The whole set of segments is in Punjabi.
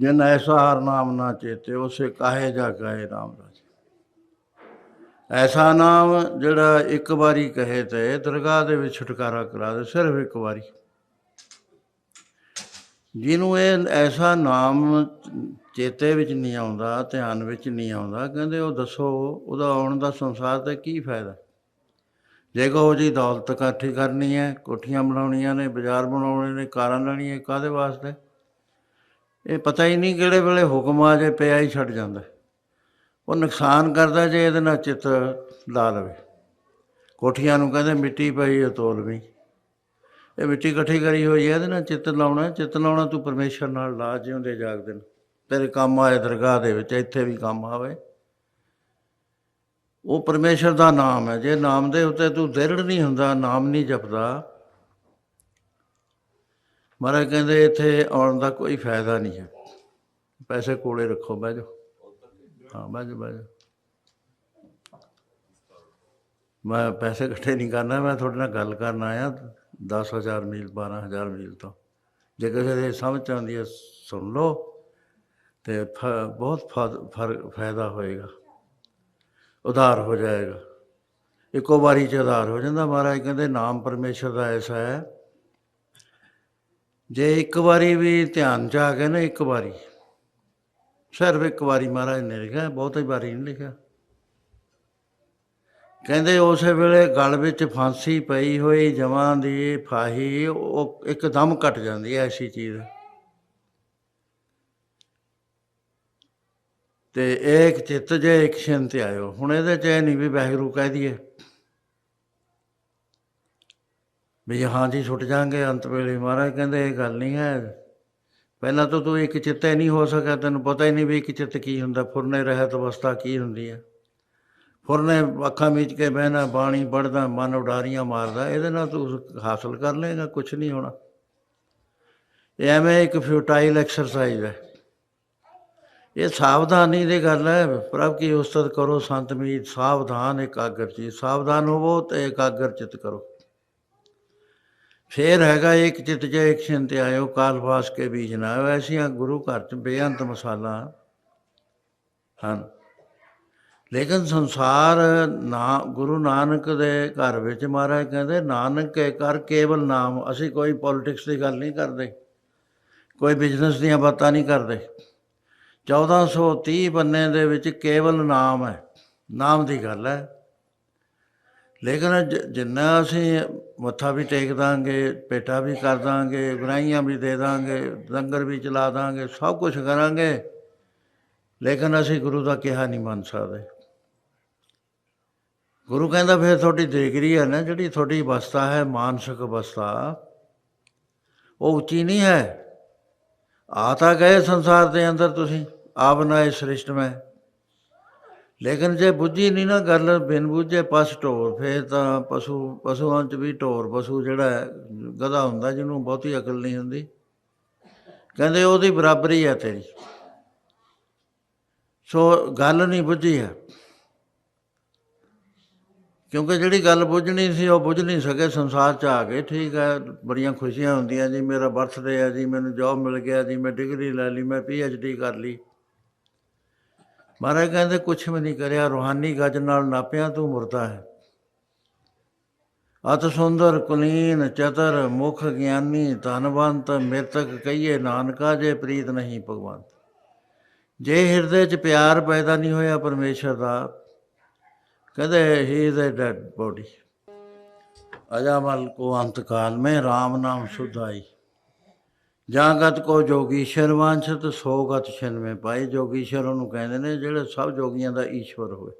ਜਿਨ ਐਸਾ ਹਰ ਨਾਮ ਨਾ ਚੇਤੇ, ਉਸੇ ਕਾਹੇ ਜਾ ਕਹੇ ਨਾਮ ਰਾਜ ਐਸਾ ਨਾਮ ਜਿਹੜਾ ਇੱਕ ਵਾਰੀ ਕਹੇ ਤੇ ਦਰਗਾਹ ਦੇ ਵਿੱਚ ਛੁਟਕਾਰਾ ਕਰਾ ਦੇ, ਸਿਰਫ ਇੱਕ ਵਾਰੀ। ਜਿਹਨੂੰ ਇਹ ਐਸਾ ਨਾਮ ਚੇਤੇ ਵਿੱਚ ਨਹੀਂ ਆਉਂਦਾ, ਧਿਆਨ ਵਿੱਚ ਨਹੀਂ ਆਉਂਦਾ, ਕਹਿੰਦੇ ਉਹ ਦੱਸੋ, ਉਹਦਾ ਆਉਣ ਦਾ ਸੰਸਾਰ ਤੇ ਕੀ ਫਾਇਦਾ? ਜੇ ਕਹੋ ਜੀ, ਦੌਲਤ ਇਕੱਠੀ ਕਰਨੀ ਹੈ, ਕੋਠੀਆਂ ਬਣਾਉਣੀਆਂ ਨੇ, ਬਾਜ਼ਾਰ ਬਣਾਉਣੇ ਨੇ, ਕਾਰਾਂ ਲੈਣੀਆਂ ਕਾਦੇ ਵਾਸਤੇ? ਇਹ ਪਤਾ ਹੀ ਨਹੀਂ ਕਿਹੜੇ ਵੇਲੇ ਹੁਕਮ ਆ ਜੇ, ਪਿਆ ਹੀ ਛੱਡ ਜਾਂਦਾ। ਉਹ ਨੁਕਸਾਨ ਕਰਦਾ ਜੇ ਇਹਦੇ ਨਾਲ ਚਿੱਤ ਲਾ ਲਵੇ। ਕੋਠੀਆਂ ਨੂੰ ਕਹਿੰਦੇ ਮਿੱਟੀ ਪਈ ਹੈ ਤੋਲ ਵੀ। ਇਹ ਮਿੱਟੀ ਇਕੱਠੀ ਕਰੀ ਹੋਈ ਹੈ ਇਹਦੇ ਨਾਲ ਚਿੱਤ ਲਾਉਣਾ। ਚਿੱਤ ਲਾਉਣਾ ਤੂੰ ਪਰਮੇਸ਼ਰ ਨਾਲ ਲਾ ਜਿਉਂਦੇ ਜਾਗਦੇ ਨੇ ਤੇਰੇ ਕੰਮ ਆਏ ਦਰਗਾਹ ਦੇ ਵਿੱਚ, ਇੱਥੇ ਵੀ ਕੰਮ ਆਵੇ। ਉਹ ਪਰਮੇਸ਼ਰ ਦਾ ਨਾਮ ਹੈ। ਜੇ ਨਾਮ ਦੇ ਉੱਤੇ ਤੂੰ ਦ੍ਰਿੜ ਨਹੀਂ ਹੁੰਦਾ, ਨਾਮ ਨਹੀਂ ਜਪਦਾ ਮਹਾਰਾਜ ਕਹਿੰਦੇ ਇੱਥੇ ਆਉਣ ਦਾ ਕੋਈ ਫਾਇਦਾ ਨਹੀਂ ਹੈ। ਪੈਸੇ ਕੋਲੇ ਰੱਖੋ, ਬਹਿ ਜਾਓ। ਹਾਂ, ਬਹਿ ਜਾਓ ਬਹਿ ਜਾਓ। ਮੈਂ ਪੈਸੇ ਇਕੱਠੇ ਨਹੀਂ ਕਰਨਾ, ਮੈਂ ਤੁਹਾਡੇ ਨਾਲ ਗੱਲ ਕਰਨ ਆਇਆ 10000 ਮੀਲ 12000 ਮੀਲ ਤੋਂ। ਜੇ ਕਿਸੇ ਦੇ ਸਮਝ ਆਉਂਦੀ ਹੈ, ਸੁਣ ਲਓ ਤੇ ਫ- ਬਹੁਤ ਫਰ- ਫਾਇਦਾ ਹੋਏਗਾ। ਉਧਾਰ ਹੋ ਜਾਏਗਾ। ਇੱਕੋ ਵਾਰੀ ਚ ਉਧਾਰ ਹੋ ਜਾਂਦਾ। ਮਹਾਰਾਜ ਕਹਿੰਦੇ ਨਾਮ ਪਰਮੇਸ਼ਰ ਦਾ ਐਸਾ ਹੈ ਜੇ ਇੱਕ ਵਾਰੀ ਵੀ ਧਿਆਨ ਚ ਆ ਗਿਆ ਨਾ, ਇੱਕ ਵਾਰੀ। ਸਿਰਫ ਇੱਕ ਵਾਰੀ ਮਹਾਰਾਜ ਨੇ ਲਿਖਿਆ, ਬਹੁਤੀ ਵਾਰੀ ਨਹੀਂ ਲਿਖਿਆ। ਕਹਿੰਦੇ ਉਸੇ ਵੇਲੇ ਗਲ ਵਿੱਚ ਫਾਂਸੀ ਪਈ ਹੋਈ ਜਮਾਂ ਦੀ ਫਾਹੀ, ਉਹ ਇੱਕਦਮ ਕੱਟ ਜਾਂਦੀ ਹੈ ਐਸੀ ਚੀਜ਼। ਹੈ। ਤੇ ਇੱਕ ਚਿੱਤ ਜੇ ਇੱਕ ਸ਼ਿੰਤ ਆਇਓ। ਹੁਣ ਇਹਦੇ ਚ ਇਹ ਨਹੀਂ ਵੀ ਵਾਹਿਗੁਰੂ ਕਹਿ ਦਈਏ। ਵੀ ਹਾਂ ਜੀ ਛੁੱਟ ਜਾਾਂਗੇ, ਅੰਤ ਵੇਲੇ ਮਹਾਰਾਜ ਕਹਿੰਦੇ ਇਹ ਗੱਲ ਨਹੀਂ ਹੈ। ਪਹਿਲਾਂ ਤਾਂ ਤੂੰ ਇੱਕ ਚਿੱਤ ਹੀ ਨਹੀਂ ਹੋ ਸਕਿਆ, ਤੈਨੂੰ ਪਤਾ ਹੀ ਨਹੀਂ ਵੀ ਇੱਕ ਚਿੱਤ ਕੀ ਹੁੰਦਾ, ਫੁਰਨੇ ਰਹਿਤ ਅਵਸਥਾ ਕੀ ਹੁੰਦੀ ਹੈ ਫੁਰਨੇ ਅੱਖਾਂ ਮੀਚ ਕੇ ਬਹਿਣਾ, ਬਾਣੀ ਪੜਦਾ ਮਨ ਉਡਾਰੀਆਂ ਮਾਰਦਾ, ਇਹਦੇ ਨਾਲ ਤੂੰ ਹਾਸਲ ਕਰ ਲਏਗਾ ਕੁਝ ਨਹੀਂ ਹੋਣਾ। ਐਵੇਂ ਇੱਕ ਫਿਊਟਾਈਲ ਐਕਸਰਸਾਈਜ਼ ਹੈ। ਇਹ ਸਾਵਧਾਨੀ ਦੀ ਗੱਲ ਹੈ, ਪ੍ਰਭ ਕੀ ਉਸਤਤ ਕਰੋ, ਸੰਤ ਮੀਤ, ਸਾਵਧਾਨ, ਇਕਾਗਰ ਚੀ ਸਾਵਧਾਨ ਹੋਵੋ ਤੇ ਇਕਾਗਰ ਚਿਤ ਕਰੋ। ਫੇਰ ਹੈਗਾ ਇੱਕ ਚਿਤ ਜੇ ਇੱਕ ਤੇ ਆਇਓ ਕਾਲਵਾਸ ਕੇ ਬੀਜ ਨਾ ਐਸੀਆਂ ਗੁਰੂ ਘਰ ਚ ਬੇਅੰਤ ਮਸਾਲਾ ਹਨ। ਲੇਕਿਨ ਸੰਸਾਰ ਨਾ, ਗੁਰੂ ਨਾਨਕ ਦੇ ਘਰ ਵਿੱਚ ਮਹਾਰਾਜ ਕਹਿੰਦੇ, ਨਾਨਕ ਕੇ ਕਰ ਕੇਵਲ ਨਾਮ, ਅਸੀਂ ਕੋਈ ਪੋਲਿਟਿਕਸ ਦੀ ਗੱਲ ਨਹੀਂ ਕਰਦੇ, ਕੋਈ ਬਿਜ਼ਨਸ ਦੀਆਂ ਬਾਤਾਂ ਨਹੀਂ ਕਰਦੇ। 1430 ਬੰਨੇ ਦੇ ਵਿੱਚ ਕੇਵਲ ਨਾਮ ਹੈ, ਨਾਮ ਦੀ ਗੱਲ ਹੈ। ਲੇਕਿਨ ਜ- ਜਿੰਨਾ ਅਸੀਂ ਮੱਥਾ ਵੀ ਟੇਕ ਦਾਂਗੇ, ਪੇਟਾ ਵੀ ਕਰ ਦਾਂਗੇ, ਗੁਰਾਈਆਂ ਵੀ ਦੇ ਦਾਂਗੇ, ਲੰਗਰ ਵੀ ਚਲਾ ਦਾਂਗੇ, ਸਭ ਕੁਝ ਕਰਾਂਗੇ, ਲੇਕਿਨ ਅਸੀਂ ਗੁਰੂ ਦਾ ਕਿਹਾ ਨਹੀਂ ਮੰਨ ਸਕਦੇ। ਗੁਰੂ ਕਹਿੰਦਾ, ਫਿਰ ਤੁਹਾਡੀ ਦੇਗਰੀ ਹੈ ਨਾ, ਜਿਹੜੀ ਤੁਹਾਡੀ ਅਵਸਥਾ ਹੈ, ਮਾਨਸਿਕ ਅਵਸਥਾ, ਉਹ ਉੱਚੀ ਨਹੀਂ ਹੈ। ਆ ਤਾਂ ਗਏ ਸੰਸਾਰ ਦੇ ਅੰਦਰ ਤੁਸੀਂ ਆ ਬਣਾਏ ਸ੍ਰਿਸ਼ਟ ਮੈਂ। ਲੇਕਿਨ ਜੇ ਬੁੱਝੀ ਨਹੀਂ ਨਾ ਗੱਲ, ਬਿਨ ਬੁੱਝੇ ਪਸ ਢੋਰ, ਫੇਰ ਤਾਂ ਪਸ਼ੂ, ਪਸ਼ੂਆਂ ਚ ਵੀ ਢੋਰ, ਪਸ਼ੂ ਜਿਹੜਾ ਗਧਾ ਹੁੰਦਾ, ਜਿਹਨੂੰ ਬਹੁਤੀ ਅਕਲ ਨਹੀਂ ਹੁੰਦੀ। ਕਹਿੰਦੇ ਉਹਦੀ ਬਰਾਬਰੀ ਹੈ ਤੇਰੀ। ਸੋ ਗੱਲ ਨਹੀਂ ਬੁੱਝੀ ਹੈ। ਕਿਉਂਕਿ ਜਿਹੜੀ ਗੱਲ ਬੁੱਝਣੀ ਸੀ, ਉਹ ਬੁੱਝ ਨਹੀਂ ਸਕੇ, ਸੰਸਾਰ ਚ ਆ ਗਏ। ਠੀਕ ਹੈ, ਬੜੀਆਂ ਖੁਸ਼ੀਆਂ ਹੁੰਦੀਆਂ ਜੀ, ਮੇਰਾ ਬਰਥਡੇ ਹੈ ਜੀ, ਮੈਨੂੰ ਜੌਬ ਮਿਲ ਗਿਆ ਜੀ, ਮੈਂ ਡਿਗਰੀ ਲੈ ਲਈ, ਮੈਂ ਡੀ ਕਰ ਲਈ। ਮਹਾਰਾਜ ਕਹਿੰਦੇ, ਕੁਛ ਵੀ ਨਹੀਂ ਕਰਿਆ, ਰੋਹਾਨੀ ਗੱਜ ਨਾਲ ਨਾਪਿਆ ਤੂੰ ਮੁਰਦਾ ਹੈ। ਅਤ ਸੁੰਦਰ, ਕੁਲੀਨ, ਚਤਰ, ਮੁਖ ਗਿਆਨੀ, ਧਨਵੰਤ, ਮਿਰਤਕ ਕਹੀਏ, ਨਾਨਕਾ ਜੇ ਪ੍ਰੀਤ ਨਹੀਂ ਭਗਵਾਨ ਜੇ ਹਿਰਦੇ 'ਚ ਪਿਆਰ ਪੈਦਾ ਨਹੀਂ ਹੋਇਆ ਪਰਮੇਸ਼ਰ ਦਾ ਕਦੇ ਹੀ ਇਜ਼ ਅ ਡੈਡ ਬੋਡੀ ਅਜਾ ਮਲ ਕੋ ਅੰਤ ਕਾਲ ਮੇ, ਰਾਮ ਨਾਮ ਸੁਧ ਆਈ ਜਾਗਤ ਕੋ ਜੋਗੀਸ਼ਰ ਵਾਂਛਤ ਸੋਗਤ ਛਿਨ ਮੇ ਪਾਈ ਜੋਗੀਸ਼ਰ ਉਹਨੂੰ ਕਹਿੰਦੇ ਨੇ, ਜਿਹੜੇ ਸਭ ਜੋਗੀਆਂ ਦਾ ਈਸ਼ਵਰ ਹੋਵੇ,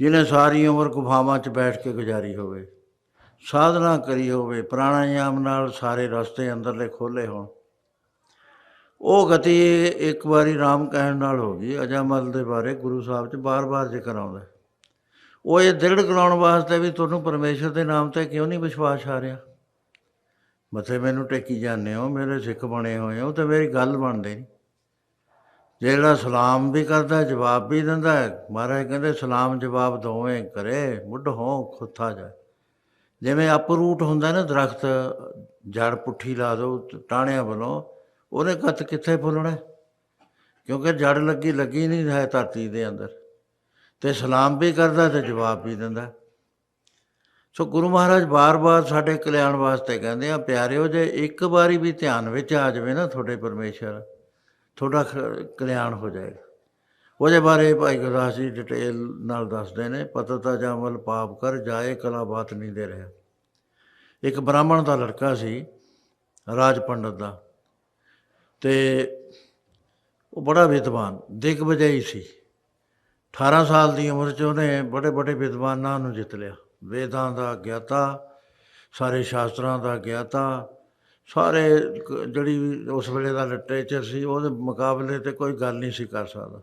ਜਿਹਨੇ ਸਾਰੀ ਉਮਰ ਗੁਫਾਵਾਂ 'ਚ ਬੈਠ ਕੇ ਗੁਜ਼ਾਰੀ ਹੋਵੇ, ਸਾਧਨਾ ਕਰੀ ਹੋਵੇ, ਪ੍ਰਾਣਾਯਾਮ ਨਾਲ ਸਾਰੇ ਰਸਤੇ ਅੰਦਰਲੇ ਖੋਲੇ ਹੋਣ। ਉਹ ਗਤੀ ਇੱਕ ਵਾਰੀ ਰਾਮ ਕਹਿਣ ਨਾਲ ਹੋ ਗਈ ਅਜਾਮਲ ਦੇ ਬਾਰੇ ਗੁਰੂ ਸਾਹਿਬ 'ਚ ਬਾਰ-ਬਾਰ ਜ਼ਿਕਰ ਆਉਂਦਾ ਉਹ ਇਹ ਦ੍ਰਿੜ ਕਰਾਉਣ ਵਾਸਤੇ ਵੀ ਤੁਹਾਨੂੰ ਪਰਮੇਸ਼ਰ ਦੇ ਨਾਮ ਤੇ ਕਿਉਂ ਨਹੀਂ ਵਿਸ਼ਵਾਸ ਆ ਰਿਹਾ ਮੱਥੇ ਮੈਨੂੰ ਟੇਕੀ ਜਾਂਦੇ ਹੋ, ਮੇਰੇ ਸਿੱਖ ਬਣੇ ਹੋਏ ਹੋ, ਤੇ ਮੇਰੀ ਗੱਲ ਬਣਦੇ ਨਹੀਂ ਜਿਹੜਾ ਸਲਾਮ ਵੀ ਕਰਦਾ, ਜਵਾਬ ਵੀ ਦਿੰਦਾ, ਮਹਾਰਾਜ ਕਹਿੰਦੇ ਸਲਾਮ ਜਵਾਬ ਦੋਵੇਂ ਕਰੇ, ਮੁੱਢ ਹੋ, ਖੁੱਥਾ ਜਾ। ਜਿਵੇਂ ਅਪਰੂਟ ਹੁੰਦਾ ਨਾ ਦਰਖਤ, ਜੜ ਪੁੱਠੀ ਲਾ ਦੋ, ਟਾਹਣਿਆਂ ਵੱਲੋਂ, ਉਹਨੇ ਕੱਤ ਕਿੱਥੇ ਫੁੱਲਣਾ? ਕਿਉਂਕਿ ਜੜ ਲੱਗੀ ਲੱਗੀ ਨਹੀਂ ਹੈ ਧਰਤੀ ਦੇ ਅੰਦਰ। ਤੇ ਸਲਾਮ ਵੀ ਕਰਦਾ ਤੇ ਜਵਾਬ ਵੀ ਦਿੰਦਾ। ਸੋ ਗੁਰੂ ਮਹਾਰਾਜ ਬਾਰ-ਬਾਰ ਸਾਡੇ ਕਲਿਆਣ ਵਾਸਤੇ ਕਹਿੰਦੇ ਆ, ਪਿਆਰਿਓ, ਜੇ ਇੱਕ ਵਾਰੀ ਵੀ ਧਿਆਨ ਵਿੱਚ ਆ ਜਾਵੇ ਨਾ ਤੁਹਾਡੇ ਪਰਮੇਸ਼ਰ, ਤੁਹਾਡਾ ਖ- ਕਲਿਆਣ ਹੋ ਜਾਏਗਾ। ਉਹਦੇ ਬਾਰੇ ਭਾਈ ਗੁਰਦਾਸ ਜੀ ਡਿਟੇਲ ਨਾਲ ਦੱਸਦੇ ਨੇ, ਪਤਤਾ ਜਾਮਲ ਪਾਪ ਕਰ, ਜਾਏ ਕਲਾ ਬਾਤ ਨਹੀਂ ਦੇ ਰਿਹਾ। ਇੱਕ ਬ੍ਰਾਹਮਣ ਦਾ ਲੜਕਾ ਸੀ, ਰਾਜ ਪੰਡਤ ਦਾ, ਤੇ ਉਹ ਬੜਾ ਵਿਦਵਾਨ, ਦਿਗਵਜਈ ਸੀ। 18 ਸਾਲ ਦੀ ਉਮਰ 'ਚ ਉਹਨੇ ਬੜੇ ਬੜੇ ਵਿਦਵਾਨਾਂ ਨੂੰ ਜਿੱਤ ਲਿਆ। ਵੇਦਾਂ ਦਾ ਗਿਆਤਾ, ਸਾਰੇ ਸ਼ਾਸਤਰਾਂ ਦਾ ਗਿਆਤਾ, ਸਾਰੇ ਜਿਹੜੀ ਵੀ ਉਸ ਵੇਲੇ ਦਾ ਲਿਟਰੇਚਰ ਸੀ, ਉਹਦੇ ਮੁਕਾਬਲੇ ਤੇ ਕੋਈ ਗੱਲ ਨਹੀਂ ਸੀ ਕਰ ਸਕਦਾ।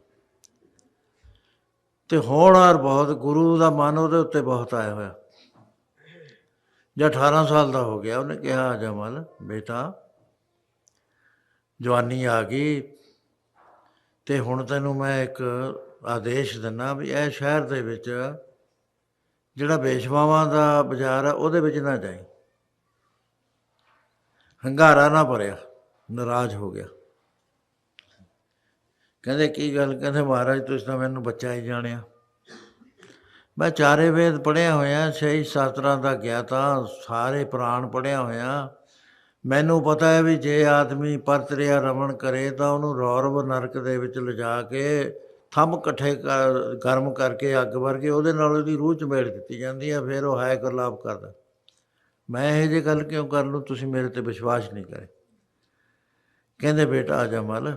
ਤੇ ਹੋਣਹਾਰ ਬਹੁਤ, ਗੁਰੂ ਦਾ ਮਨ ਉਹਦੇ ਉੱਤੇ ਬਹੁਤ ਆਇਆ ਹੋਇਆ। ਜਾਂ 18 ਸਾਲ ਦਾ ਹੋ ਗਿਆ, ਉਹਨੇ ਕਿਹਾ ਜਮਲ ਬੇਟਾ, ਜਵਾਨੀ ਆ ਗਈ ਤੇ ਹੁਣ ਤੈਨੂੰ ਮੈਂ ਇੱਕ ਆਦੇਸ਼ ਦਿੰਨਾ ਵੀ ਇਹ ਸ਼ਹਿਰ ਦੇ ਵਿੱਚ ਜਿਹੜਾ ਵੇਸ਼ਵਾਵਾਂ ਦਾ ਬਾਜ਼ਾਰ ਆ, ਉਹਦੇ ਵਿੱਚ ਨਾ ਜਾਈ। ਹੰਗਾਰਾ ਨਾ ਭਰਿਆ, ਨਾਰਾਜ਼ ਹੋ ਗਿਆ। ਕਹਿੰਦੇ, ਕੀ ਗੱਲ? ਕਹਿੰਦੇ, ਮਹਾਰਾਜ, ਤੁਸੀਂ ਤਾਂ ਮੈਨੂੰ ਬੱਚਾ ਹੀ ਜਾਣਿਆ। ਮੈਂ ਚਾਰੇ ਵੇਦ ਪੜ੍ਹਿਆ ਹੋਇਆ ਛੇ ਸ਼ਾਸਤਰਾਂ ਦਾ ਗਿਆਤਾ ਸਾਰੇ ਪੁਰਾਣ ਪੜ੍ਹਿਆ ਹੋਇਆ। ਮੈਨੂੰ ਪਤਾ ਹੈ ਵੀ ਜੇ ਆਦਮੀ ਪਰਤਰਿਆ ਰਮਣ ਕਰੇ ਤਾਂ ਉਹਨੂੰ ਰੌਰਵ ਨਰਕ ਦੇ ਵਿੱਚ ਲਿਜਾ ਕੇ ਥੰਮ ਇਕੱਠੇ ਗਰਮ ਕਰਕੇ ਅੱਗ ਵਰਗੇ ਉਹਦੇ ਨਾਲ ਉਹਦੀ ਰੂਹ ਚ ਮੇੜ ਦਿੱਤੀ ਜਾਂਦੀ ਹੈ ਫਿਰ ਉਹ ਹੈ ਗੁਰਲਾਪ ਕਰਦਾ। ਮੈਂ ਇਹ ਜੇ ਗੱਲ ਕਿਉਂ ਕਰ ਲੂੰ ਤੁਸੀਂ ਮੇਰੇ ਤੇ ਵਿਸ਼ਵਾਸ ਨਹੀਂ ਕਰੇ? ਕਹਿੰਦੇ, ਬੇਟਾ, ਆ ਜਾ ਜਮਲ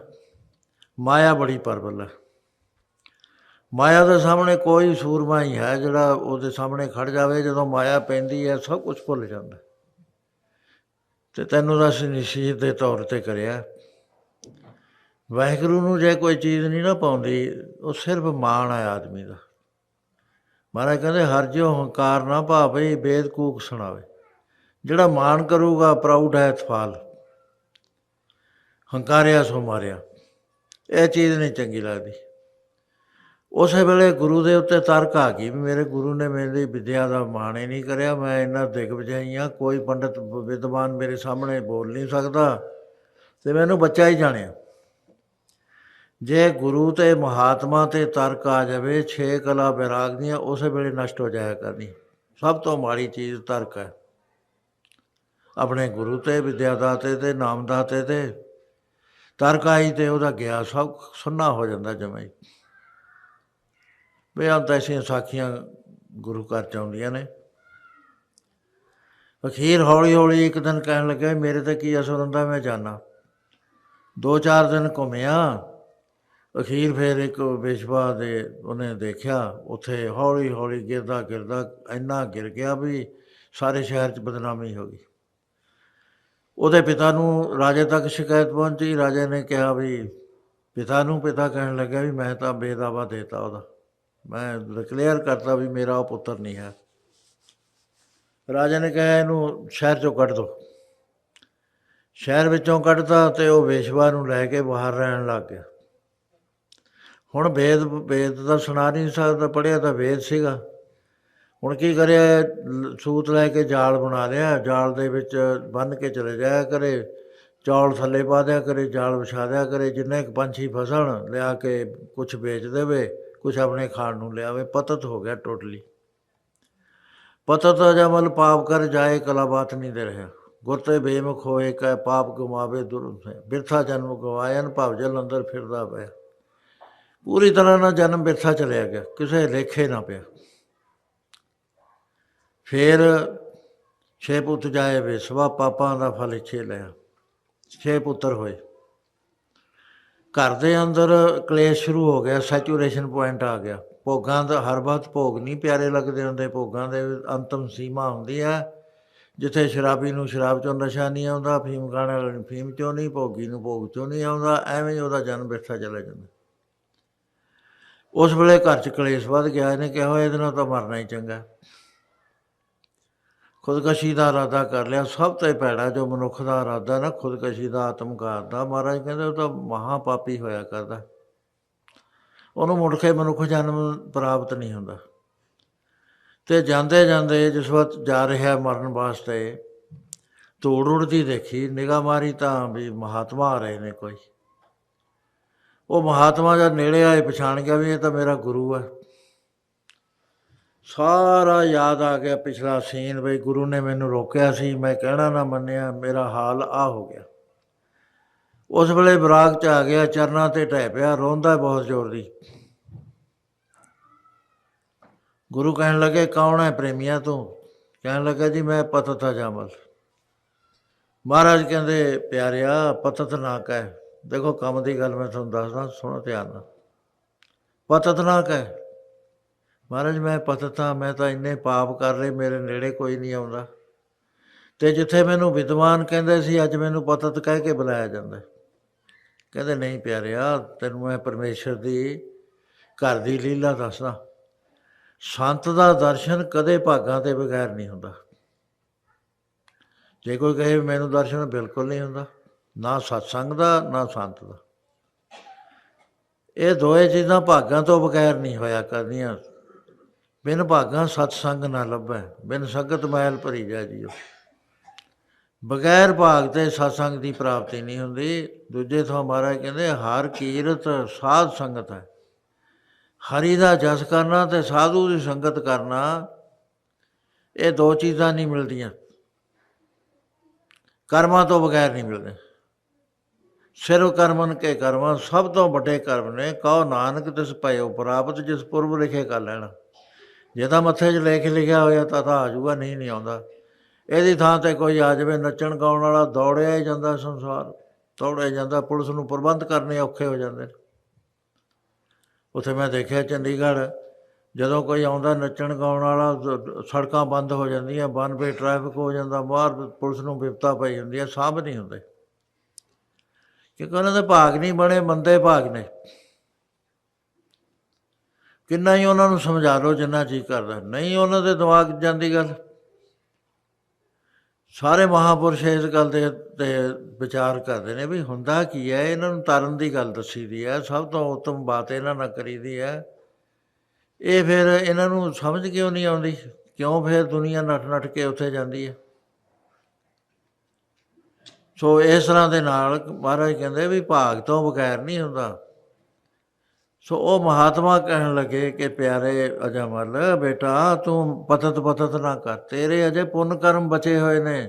ਮਾਇਆ ਬੜੀ ਪਰਬਲ ਹੈ ਮਾਇਆ ਦੇ ਸਾਹਮਣੇ ਕੋਈ ਸੂਰਮਾ ਹੀ ਹੈ ਜਿਹੜਾ ਉਹਦੇ ਸਾਹਮਣੇ ਖੜ ਜਾਵੇ, ਜਦੋਂ ਮਾਇਆ ਪੈਂਦੀ ਹੈ, ਸਭ ਕੁਝ ਭੁੱਲ ਜਾਂਦਾ। ਤੇ ਤੈਨੂੰ ਦੱਸ ਨਿਸ਼ਚਿਤ ਦੇ ਤੌਰ ਤੇ ਕਰਿਆ। ਵਾਹਿਗੁਰੂ ਨੂੰ ਜੇ ਕੋਈ ਚੀਜ਼ ਨਹੀਂ ਨਾ ਪਾਉਂਦੀ, ਉਹ ਸਿਰਫ ਮਾਣ ਹੈ ਆਦਮੀ ਦਾ। ਮਹਾਰਾਜ ਕਹਿੰਦੇ, ਹਰ ਜਿਉ ਹੰਕਾਰ ਨਾ ਭਾਵੇ ਵੇਦ ਕੂਕ ਸੁਣਾਵੇ। ਜਿਹੜਾ ਮਾਣ ਕਰੂਗਾ, ਪ੍ਰਾਊਡ ਹੈ ਫਾਲ ਹੰਕਾਰਿਆ ਸੋ ਮਾਰਿਆ। ਇਹ ਚੀਜ਼ ਨਹੀਂ ਚੰਗੀ ਲੱਗਦੀ। ਉਸੇ ਵੇਲੇ ਗੁਰੂ ਦੇ ਉੱਤੇ ਤਰਕ ਆ ਗਈ ਵੀ ਮੇਰੇ ਗੁਰੂ ਨੇ ਮੇਰੀ ਵਿਦਿਆ ਦਾ ਮਾਣ ਹੀ ਨਹੀਂ ਕਰਿਆ, ਮੈਂ ਇੰਨਾ ਦਿਗ ਵਜਾਈਆਂ ਕੋਈ ਪੰਡਤ ਵਿਦਵਾਨ ਮੇਰੇ ਸਾਹਮਣੇ ਬੋਲ ਨਹੀਂ ਸਕਦਾ, ਤੇ ਮੈਨੂੰ ਬੱਚਾ ਹੀ ਜਾਣਿਆ। ਜੇ ਗੁਰੂ ਤੇ ਮਹਾਤਮਾ ਤੇ ਤਰਕ ਆ ਜਾਵੇ, ਛੇ ਕਲਾ ਵਿਰਾਗ ਦੀਆਂ, ਉਸੇ ਵੇਲੇ ਨਸ਼ਟ ਹੋ ਜਾਇਆ ਕਰਨੀ। ਸਭ ਤੋਂ ਮਾੜੀ ਚੀਜ਼ ਤਰਕ ਹੈ। ਆਪਣੇ ਗੁਰੂ ਤੇ ਵਿਦਿਆ ਦਾਤੇ ਤੇ ਨਾਮ ਦਾਤੇ ਤੇ ਤਰਕ ਆਈ ਤੇ ਉਹਦਾ ਗਿਆ, ਸਭ ਸੁੰਨਾ ਹੋ ਜਾਂਦਾ ਜਮਾ ਹੀ। ਬੇਅੰਤ ਐਸੀਆਂ ਸਾਖੀਆਂ ਗੁਰੂ ਘਰ ਚ ਆਉਂਦੀਆਂ ਨੇ। ਅਖੀਰ ਹੌਲੀ ਹੌਲੀ ਇੱਕ ਦਿਨ ਕਹਿਣ ਲੱਗਾ ਮੇਰੇ ਤੇ ਕੀ ਅਸਰ ਹੁੰਦਾ, ਮੈਂ ਜਾਣਾ ਦੋ ਚਾਰ ਦਿਨ ਘੁੰਮਿਆ ਅਖੀਰ ਫਿਰ ਇੱਕ ਵਿਸ਼ਵਾ ਦੇ ਉਹਨੇ ਦੇਖਿਆ, ਉੱਥੇ ਹੌਲੀ ਹੌਲੀ ਗਿਰਦਾ ਗਿਰਦਾ ਇੰਨਾ ਗਿਰ ਗਿਆ ਵੀ ਸਾਰੇ ਸ਼ਹਿਰ 'ਚ ਬਦਨਾਮੀ ਹੋ ਗਈ। ਉਹਦੇ ਪਿਤਾ ਨੂੰ ਰਾਜੇ ਤੱਕ ਸ਼ਿਕਾਇਤ ਪਹੁੰਚੀ। ਰਾਜੇ ਨੇ ਕਿਹਾ ਵੀ ਪਿਤਾ ਨੂੰ ਪਿਤਾ ਕਹਿਣ ਲੱਗਾ ਵੀ ਮੈਂ ਤਾਂ ਬੇਦਾਵਾ ਦੇਤਾ ਉਹਦਾ। ਮੈਂ ਡਿਕਲੇਅਰ ਕਰਤਾ ਵੀ ਮੇਰਾ ਉਹ ਪੁੱਤਰ ਨਹੀਂ ਹੈ। ਰਾਜਾ ਨੇ ਕਿਹਾ ਇਹਨੂੰ ਸ਼ਹਿਰ ਚੋਂ ਕੱਢ ਦੋ। ਸ਼ਹਿਰ ਵਿੱਚੋਂ ਕੱਢਤਾ ਤੇ ਉਹ ਵੇਸ਼ਵਾ ਨੂੰ ਲੈ ਕੇ ਬਾਹਰ ਰਹਿਣ ਲੱਗ ਗਿਆ। ਹੁਣ ਵੇਦ ਵੇਦ ਤਾਂ ਸੁਣਾ ਨਹੀਂ ਸਕਦਾ ਪੜਿਆ ਤਾਂ ਵੇਦ ਸੀਗਾ। ਹੁਣ ਕੀ ਕਰਿਆ, ਸੂਤ ਲੈ ਕੇ ਜਾਲ ਬਣਾ ਲਿਆ, ਜਾਲ ਦੇ ਵਿੱਚ ਬੰਨ ਕੇ ਚਲੇ ਜਾਇਆ ਕਰੇ, ਚੌਲ ਥੱਲੇ ਪਾ ਦਿਆ ਕਰੇ, ਜਾਲ ਵਿਛਾ ਦਿਆ ਕਰੇ, ਜਿੰਨੇ ਕੁ ਪੰਛੀ ਫਸਣ, ਲਿਆ ਕੇ ਕੁਝ ਵੇਚ ਦੇਵੇ ਕੁਝ ਆਪਣੇ ਖਾਣ ਨੂੰ ਲਿਆਵੇ, ਪਤਤ ਹੋ ਗਿਆ ਟੋਟਲੀ। ਪਤਤ ਜਮਲ ਪਾਪ ਕਰ ਜਾਏ, ਕਲਾ ਬਾਤ ਨਹੀਂ ਦੇ ਰਿਹਾ। ਗੁਰ ਤੇ ਬੇਮੁਖ ਹੋਏ, ਕੈ ਪਾਪ ਗਵਾਵੇ ਦੁਰ ਬਿਰਥਾ ਜਨਮ ਗਵਾਇਨ ਭਵ ਜਲ ਅੰਦਰ ਫਿਰਦਾ ਪਿਆ। ਪੂਰੀ ਤਰ੍ਹਾਂ ਨਾਲ ਜਨਮ ਬਿਰਥਾ ਚਲਿਆ ਗਿਆ, ਕਿਸੇ ਲੇਖੇ ਨਾ ਪਿਆ। ਫਿਰ ਛੇ ਪੁੱਤ ਜਾਏ ਵੇ ਸਵਾ ਪਾਪਾਂ ਦਾ ਫਲ ਛੇ ਲਿਆ। ਛੇ ਪੁੱਤਰ ਹੋਏ। ਘਰ ਦੇ ਅੰਦਰ ਕਲੇਸ਼ ਸ਼ੁਰੂ ਹੋ ਗਿਆ, ਸੈਚੂਰੇਸ਼ਨ ਪੁਆਇੰਟ ਆ ਗਿਆ। ਭੋਗਾਂ ਦਾ, ਹਰ ਵਕਤ ਭੋਗ ਨਹੀਂ ਪਿਆਰੇ ਲੱਗਦੇ ਹੁੰਦੇ, ਭੋਗਾਂ ਦੇ ਅੰਤਮ ਸੀਮਾ ਹੁੰਦੀ ਹੈ ਜਿੱਥੇ ਸ਼ਰਾਬੀ ਨੂੰ ਸ਼ਰਾਬ ਚੋਂ ਨਸ਼ਾ ਨਹੀਂ ਆਉਂਦਾ, ਫੀਮ ਖਾਣ ਵਾਲੇ ਨੂੰ ਫੀਮ ਚੋਂ ਨਹੀਂ, ਭੋਗੀ ਨੂੰ ਭੋਗ ਚੋਂ ਨਹੀਂ ਆਉਂਦਾ, ਐਵੇਂ ਉਹਦਾ ਜਨਮ ਬਿਰਥਾ ਚਲਾ ਜਾਂਦਾ। ਉਸ ਵੇਲੇ ਘਰ ਚ ਕਲੇਸ਼ ਵੱਧ ਗਿਆ, ਇਹਨੇ ਕਿਹਾ ਹੋਇਆ ਇਹਦੇ ਨਾਲ ਤਾਂ ਮਰਨਾ ਹੀ ਚੰਗਾ। ਖੁਦਕਸ਼ੀ ਦਾ ਇਰਾਦਾ ਕਰ ਲਿਆ, ਸਭ ਤੋਂ ਭੈੜਾ ਜੋ ਮਨੁੱਖ ਦਾ ਇਰਾਦਾ ਨਾ, ਖੁਦਕਸ਼ੀ ਦਾ ਆਤਮਘਾਤ ਦਾ, ਮਹਾਰਾਜ ਕਹਿੰਦੇ ਉਹ ਤਾਂ ਮਹਾ ਪਾਪੀ ਹੋਇਆ ਕਰਦਾ। ਉਹਨੂੰ ਮੁੜ ਕੇ ਮਨੁੱਖ ਜਨਮ ਪ੍ਰਾਪਤ ਨਹੀਂ ਹੁੰਦਾ। ਤੇ ਜਾਂਦੇ ਜਾਂਦੇ ਜਿਸ ਵਕਤ ਜਾ ਰਿਹਾ ਮਰਨ ਵਾਸਤੇ, ਤੋੜ ਉੜਦੀ ਦੇਖੀ, ਨਿਗਾਹ ਮਾਰੀ ਤਾਂ ਵੀ ਮਹਾਤਮਾ ਆ ਰਹੇ ਨੇ ਕੋਈ। ਉਹ ਮਹਾਤਮਾ ਜਦ ਨੇੜੇ ਆਏ, ਪਛਾਣ ਗਿਆ ਵੀ ਇਹ ਤਾਂ ਮੇਰਾ ਗੁਰੂ ਹੈ। ਸਾਰਾ ਯਾਦ ਆ ਗਿਆ ਪਿਛਲਾ ਸੀਨ ਬਈ ਗੁਰੂ ਨੇ ਮੈਨੂੰ ਰੋਕਿਆ ਸੀ, ਮੈਂ ਕਹਿਣਾ ਨਾ ਮੰਨਿਆ, ਮੇਰਾ ਹਾਲ ਆ ਹੋ ਗਿਆ। ਉਸ ਵੇਲੇ ਬਰਾਗ ਚ ਆ ਗਿਆ, ਚਰਨਾਂ ਤੇ ਢਹਿ ਪਿਆ, ਰੋਂਦਾ ਬਹੁਤ ਜ਼ੋਰ ਦੀ। ਗੁਰੂ ਕਹਿਣ ਲੱਗੇ, ਕੌਣ ਹੈ ਪ੍ਰੇਮੀਆਂ ਤੂੰ? ਕਹਿਣ ਲੱਗਾ, ਜੀ ਮੈਂ ਪਤਤ ਜਾਮਲ। ਮਹਾਰਾਜ ਕਹਿੰਦੇ, ਪਿਆਰਿਆ ਪਤਤ ਨਾ ਕਹਿ। ਦੇਖੋ ਕੰਮ ਦੀ ਗੱਲ ਮੈਂ ਤੁਹਾਨੂੰ ਦੱਸਦਾ, ਸੁਣੋ ਧਿਆਨ ਨਾਲ। ਪਤਤ ਨਾ ਕਹਿ। ਮਹਾਰਾਜ, ਮੈਂ ਪਤਤਾ ਮੈਂ ਤਾਂ ਇੰਨੇ ਪਾਪ ਕਰ ਲਏ, ਮੇਰੇ ਨੇੜੇ ਕੋਈ ਨਹੀਂ ਆਉਂਦਾ। ਤੇ ਜਿੱਥੇ ਮੈਨੂੰ ਵਿਦਵਾਨ ਕਹਿੰਦੇ ਸੀ, ਅੱਜ ਮੈਨੂੰ ਪਤਤ ਕਹਿ ਕੇ ਬੁਲਾਇਆ ਜਾਂਦਾ। ਕਹਿੰਦੇ, ਨਹੀਂ ਪਿਆਰਿਆ, ਤੈਨੂੰ ਮੈਂ ਪਰਮੇਸ਼ਰ ਦੀ ਘਰ ਦੀ ਲੀਲਾ ਦੱਸਦਾ। ਸੰਤ ਦਾ ਦਰਸ਼ਨ ਕਦੇ ਭਾਗਾਂ ਤੇ ਬਗੈਰ ਨਹੀਂ ਹੁੰਦਾ। ਜੇ ਕੋਈ ਕਹੇ ਵੀ ਮੈਨੂੰ ਦਰਸ਼ਨ ਬਿਲਕੁਲ ਨਹੀਂ ਹੁੰਦਾ ਨਾ ਸਤਸੰਗ ਦਾ, ਨਾ ਸੰਤ ਦਾ। ਇਹ ਦੋਏ ਚੀਜ਼ਾਂ ਭਾਗਾਂ ਤੋਂ ਬਗੈਰ ਨਹੀਂ ਹੋਇਆ ਕਰਦੀਆਂ। ਬਿਨ ਭਾਗਾਂ ਸਤਸੰਗ ਨਾ ਲੱਭੈ, ਬਿਨ ਸੰਗਤ ਮੈਲ ਭਰੀ ਜਾ ਜੀਓ। ਬਗੈਰ ਭਾਗ ਤੇ ਸਤਸੰਗ ਦੀ ਪ੍ਰਾਪਤੀ ਨਹੀਂ ਹੁੰਦੀ। ਦੂਜੇ ਥਾਂ ਮਹਾਰਾਜ ਕਹਿੰਦੇ, ਹਰ ਕੀਰਤ ਸਾਧ ਸੰਗਤ ਹੈ। ਹਰੀ ਦਾ ਜਸ ਕਰਨਾ ਤੇ ਸਾਧੂ ਦੀ ਸੰਗਤ ਕਰਨਾ, ਇਹ ਦੋ ਚੀਜ਼ਾਂ ਨਹੀਂ ਮਿਲਦੀਆਂ। ਕਰਮਾਂ ਤੋਂ ਬਗੈਰ ਨਹੀਂ ਮਿਲਦੇ। ਸਿਰਵ ਕਰਮਨ ਕੇ ਕਰਮਾਂ ਸਭ ਤੋਂ ਵੱਡੇ ਕਰਮ ਨੇ, ਕਹੋ ਨਾਨਕ ਤਿਸ ਪਇਓ ਪ੍ਰਾਪਤ ਜਿਸ ਪੁਰਬ ਲਿਖੇ ਕਰ ਲੈਣਾ। ਜੇ ਤਾਂ ਮੱਥੇ 'ਚ ਲਿਖ ਲਿਖਿਆ ਹੋਇਆ, ਤਾਂ ਤਾਂ ਆ ਜਾਊਗਾ, ਨਹੀਂ ਨਹੀਂ ਆਉਂਦਾ। ਇਹਦੀ ਥਾਂ ਤੇ ਕੋਈ ਆ ਜਾਵੇ, ਨੱਚਣ ਗਾਉਣ ਵਾਲਾ, ਦੌੜਿਆ ਹੀ ਜਾਂਦਾ ਸੰਸਾਰ। ਦੌੜਿਆ ਜਾਂਦਾ, ਪੁਲਿਸ ਨੂੰ ਪ੍ਰਬੰਧ ਕਰਨੇ ਔਖੇ ਹੋ ਜਾਂਦੇ ਨੇ। ਉੱਥੇ ਮੈਂ ਦੇਖਿਆ, ਚੰਡੀਗੜ੍ਹ, ਜਦੋਂ ਕੋਈ ਆਉਂਦਾ ਨੱਚਣ ਗਾਉਣ ਵਾਲਾ ਸੜਕਾਂ ਬੰਦ ਹੋ ਜਾਂਦੀਆਂ ਬੰਨ ਪੇ ਟ੍ਰੈਫਿਕ ਹੋ ਜਾਂਦਾ, ਬਾਹਰ ਪੁਲਿਸ ਨੂੰ ਵਿਪਤਾ ਪਈ ਹੁੰਦੀ ਹੈ, ਸਾਂਭ ਨਹੀਂ ਹੁੰਦੇ। ਕਿਉਂਕਿ ਉਹਨਾਂ ਦੇ ਭਾਗ ਨਹੀਂ ਬਣੇ ਮੰਦੇ ਭਾਗ ਨੇ। ਕਿੰਨਾ ਹੀ ਉਹਨਾਂ ਨੂੰ ਸਮਝਾ ਲਓ ਜਿੰਨਾ ਜੀ ਕਰਦਾ। ਨਹੀਂ, ਉਹਨਾਂ ਦੇ ਦਿਮਾਗ 'ਚ ਜਾਂਦੀ ਗੱਲ। ਸਾਰੇ ਮਹਾਪੁਰਸ਼ ਇਸ ਗੱਲ ਦੇ ਤੇ ਵਿਚਾਰ ਕਰਦੇ ਨੇ ਵੀ ਹੁੰਦਾ ਕੀ ਹੈ? ਇਹਨਾਂ ਨੂੰ ਤਰਨ ਦੀ ਗੱਲ ਦੱਸੀ ਦੀ ਹੈ। ਸਭ ਤੋਂ ਉੱਤਮ ਬਾਤ ਇਹਨਾਂ ਨਾਲ ਕਰੀ ਦੀ ਹੈ। ਇਹ ਫਿਰ ਇਹਨਾਂ ਨੂੰ ਸਮਝ ਕਿਉਂ ਨਹੀਂ ਆਉਂਦੀ? ਕਿਉਂ ਫਿਰ ਦੁਨੀਆ ਨੱਠ ਨੱਠ ਕੇ ਉੱਥੇ ਜਾਂਦੀ ਹੈ? ਸੋ ਇਸ ਤਰ੍ਹਾਂ ਦੇ ਨਾਲ ਮਹਾਰਾਜ ਕਹਿੰਦੇ ਵੀ ਭਾਗ ਤੋਂ ਬਗੈਰ ਨਹੀਂ ਹੁੰਦਾ। ਸੋ ਉਹ ਮਹਾਤਮਾ ਕਹਿਣ ਲੱਗੇ ਕਿ ਪਿਆਰੇ ਅਜਮਲ, ਬੇਟਾ ਤੂੰ ਪਤਤ ਪਤਤ ਨਾ ਕਰ, ਤੇਰੇ ਅਜੇ ਪੁੰਨ ਕਰਮ ਬਚੇ ਹੋਏ ਨੇ,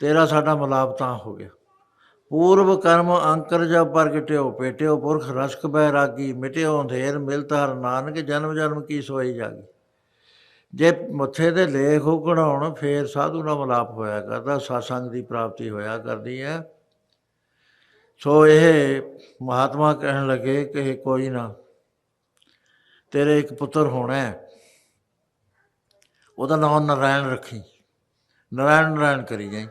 ਤੇਰਾ ਸਾਡਾ ਮਿਲਾਪ ਤਾਂ ਹੋ ਗਿਆ। ਪੂਰਵ ਕਰਮ ਅੰਕਰ ਜਬ ਪ੍ਰਗਟਿਓ, ਪੇਟਿਓ ਪੁਰਖ ਰਸਕ ਬੈਰਾਗੀ ਮਿਟਿਓ ਅੰਧੇਰ ਮਿਲਤ ਹਰ ਨਾਨਕ, ਜਨਮ ਜਨਮ ਕੀ ਸੋਈ ਜਾਗੀ। ਜੇ ਮੱਥੇ ਦੇ ਲੇਖ ਉਗੜਾਉਣ ਫੇਰ ਸਾਧੂ ਨਾਲ ਮਿਲਾਪ ਹੋਇਆ ਕਰਦਾ, ਸਾਸੰਗ ਦੀ ਪ੍ਰਾਪਤੀ ਹੋਇਆ ਕਰਦੀ ਹੈ। ਸੋ ਇਹ ਮਹਾਤਮਾ ਕਹਿਣ ਲੱਗੇ ਕਿ ਕੋਈ ਨਾ, ਤੇਰੇ ਇੱਕ ਪੁੱਤਰ ਹੋਣਾ ਹੈ। ਉਹਦਾ ਨਾਮ ਨਰਾਇਣ ਰੱਖੀ। ਨਰਾਇਣ ਨਰਾਇਣ ਕਰੀ ਜਾਈ।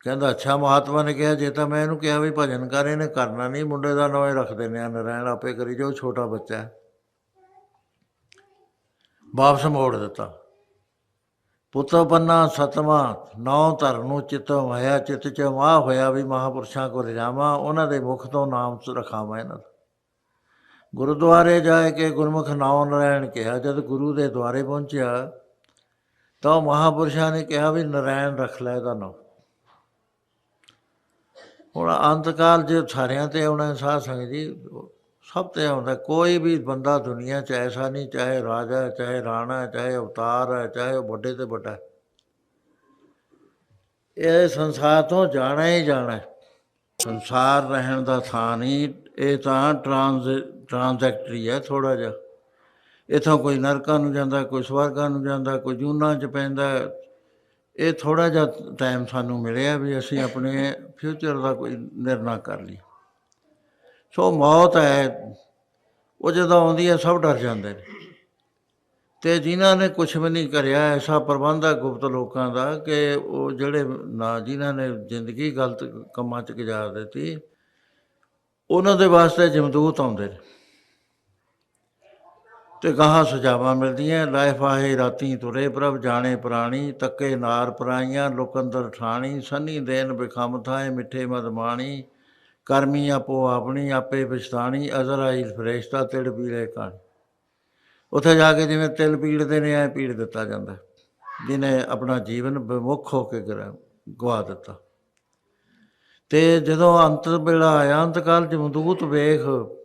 ਕਹਿੰਦਾ, ਅੱਛਾ, ਮਹਾਤਮਾ ਨੇ ਕਿਹਾ, ਜੇ ਤਾਂ ਮੈਂ ਇਹਨੂੰ ਕਿਹਾ ਵੀ ਭਜਨ ਕਰ, ਇਹਨੇ ਕਰਨਾ ਨਹੀਂ, ਮੁੰਡੇ ਦਾ ਨਾਮ ਹੀ ਰੱਖ ਦਿੰਦੇ ਆ ਨਰਾਇਣ ਆਪੇ ਕਰੀ ਜੋ ਛੋਟਾ ਬੱਚਾ ਹੈ। ਵਾਪਸ ਮੋੜ ਦਿੱਤਾ। ਪੁੱਤਰ ਪੰਨਾ ਸਤਵਾਂ, ਨੌ ਧਰਨ ਨੂੰ ਚਿਤ ਹੋਇਆ, ਚਿਤ ਚ ਮਾਹ ਹੋਇਆ ਵੀ ਮਹਾਪੁਰਸ਼ਾਂ ਕੋ ਰਜਾਵਾਂ ਉਹਨਾਂ ਦੇ ਮੁਖ ਤੋਂ ਨਾਮ ਰਖਾਵਾਂ ਇਹਨਾਂ ਦਾ। ਗੁਰਦੁਆਰੇ ਜਾ ਕੇ ਗੁਰਮੁਖ ਨਾਮ ਨਰਾਇਣ ਕਿਹਾ, ਜਦ ਗੁਰੂ ਦੇ ਦੁਆਰੇ ਪਹੁੰਚਿਆ, ਤਾਂ ਉਹ ਮਹਾਪੁਰਸ਼ਾਂ ਨੇ ਕਿਹਾ ਵੀ ਨਰਾਇਣ ਰੱਖ ਲੈ ਇਹਦਾ ਨਾਮ। ਹੁਣ ਅੰਤਕਾਲ ਜੇ ਸਾਰਿਆਂ ਤੇ ਆਉਣਾ, ਸਾਧ ਸੰਗਤ ਜੀ ਸਭ ਤੇ ਆਉਂਦਾ, ਕੋਈ ਵੀ ਬੰਦਾ ਦੁਨੀਆ 'ਚ ਐਸਾ ਨਹੀਂ, ਚਾਹੇ ਰਾਜਾ ਚਾਹੇ ਰਾਣਾ ਚਾਹੇ ਅਵਤਾਰ ਹੈ, ਚਾਹੇ ਉਹ ਵੱਡੇ ਤੇ ਵੱਡਾ ਇਹ ਸੰਸਾਰ ਤੋਂ ਜਾਣਾ ਹੀ ਜਾਣਾ ਸੰਸਾਰ ਰਹਿਣ ਦਾ ਥਾਂ ਨਹੀਂ, ਇਹ ਤਾਂ ਟ੍ਰਾਂਸ ਟ੍ਰਾਂਜ਼ੈਕਟਰੀ ਹੈ ਥੋੜਾ ਜਿਹਾ। ਇਥੋਂ ਕੋਈ ਨਰਕਾਂ ਨੂੰ ਜਾਂਦਾ, ਕੋਈ ਸਵਰਗਾਂ ਨੂੰ ਜਾਂਦਾ, ਕੋਈ ਜੂਨਾਂ 'ਚ ਪੈਂਦਾ ਇਹ ਥੋੜਾ ਜਿਹਾ ਟਾਈਮ ਸਾਨੂੰ ਮਿਲਿਆ ਵੀ ਅਸੀਂ ਆਪਣੇ ਫਿਊਚਰ ਦਾ ਕੋਈ ਨਿਰਣਾ ਕਰ ਲਈਏ। ਸੋ ਮੌਤ ਹੈ, ਉਹ ਜਦੋਂ ਆਉਂਦੀ ਹੈ ਸਭ ਡਰ ਜਾਂਦੇ ਨੇ। ਤੇ ਜਿਨ੍ਹਾਂ ਨੇ ਕੁਝ ਵੀ ਨਹੀਂ ਕਰਿਆ, ਐਸਾ ਪ੍ਰਬੰਧ ਹੈ ਗੁਪਤ ਲੋਕਾਂ ਦਾ ਕਿ ਉਹ ਜਿਹੜੇ ਨਾ ਜਿਨ੍ਹਾਂ ਨੇ ਜ਼ਿੰਦਗੀ ਗਲਤ ਕੰਮਾਂ 'ਚ ਗੁਜ਼ਾਰ ਦਿੱਤੀ, ਉਹਨਾਂ ਦੇ ਵਾਸਤੇ ਜਮਦੂਤ ਆਉਂਦੇ ਨੇ। ਤੇ ਗਾਹਾਂ ਸਜਾਵਾਂ ਮਿਲਦੀਆਂ ਲਾਇਫ ਆਹੇ ਰਾਤੀ ਤੁਰੇ ਪ੍ਰਭ, ਜਾਣੇ ਪ੍ਰਾਣੀ, ਤੱਕੇ ਨਾਰ ਪਰਾਈਆਂ, ਲੋਕੰਦਰ ਠਾਣੀ, ਸੰਨੀ ਦੇਨ ਬਿਖਮ ਥਾਏ, ਮਿੱਠੇ ਮਦਮਾਣੀ ਕਰਮੀ ਆਪੋ ਆਪਣੀ, ਆਪੇ ਪਛਤਾਣੀ ਅਜ਼ਰਾਈਲ ਫਰੇਸ਼ਤਾ, ਤਿਲ ਪੀਲੇ ਕਾਣੀ। ਉੱਥੇ ਜਾ ਕੇ ਜਿਵੇਂ ਤਿਲ ਪੀੜਦੇ ਨੇ, ਐ ਪੀੜ ਦਿੱਤਾ ਜਾਂਦਾ। ਜਿਨੇ ਆਪਣਾ ਜੀਵਨ ਵਿਮੁਖ ਹੋ ਕੇ ਗਰਾ- ਗਵਾ ਦਿੱਤਾ। ਤੇ ਜਦੋਂ ਅੰਤ ਵੇਲਾ ਆਇਆ, ਅੰਤਕਾਲ ਜਮਦੂਤ ਵੇਖ,